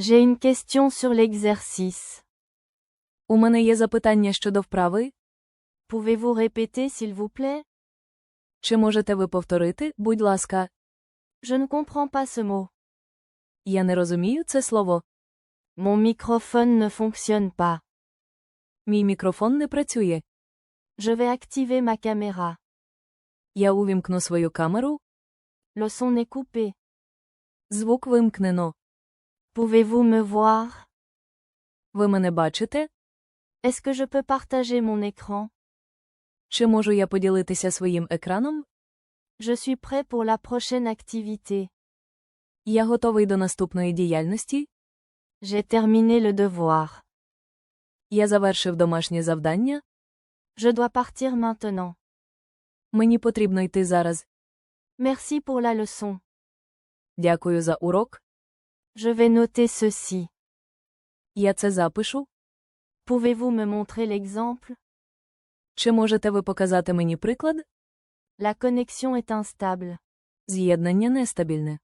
J'ai une question sur l'exercice. У мене є запитання щодо вправи. Pouvez-vous répéter s'il vous plaît Чи можете ви повторити, будь ласка? Je ne comprends pas ce mot. Я не розумію це слово. Mon microphone ne fonctionne pas. Мій мікрофон не працює. Je vais activer ma caméra. Я увімкну свою камеру. Le son est coupé. Звук вимкнено. Pouvez-vous me voir Ви мене бачите? Est-ce que je peux partager mon écran Чи можу я поділитися своїм екраном? Je suis prêt pour la prochaine activité. Я готовий до наступної діяльності. J'ai terminé le devoir. Я завершив домашнє завдання. Je dois partir maintenant. Мені потрібно йти зараз. Merci pour la leçon. Дякую за урок. Je vais noter ceci. Я це запишу. Pouvez-vous me montrer l'exemple Чи можете ви показати мені приклад? La connexion est instable. З'єднання нестабільне.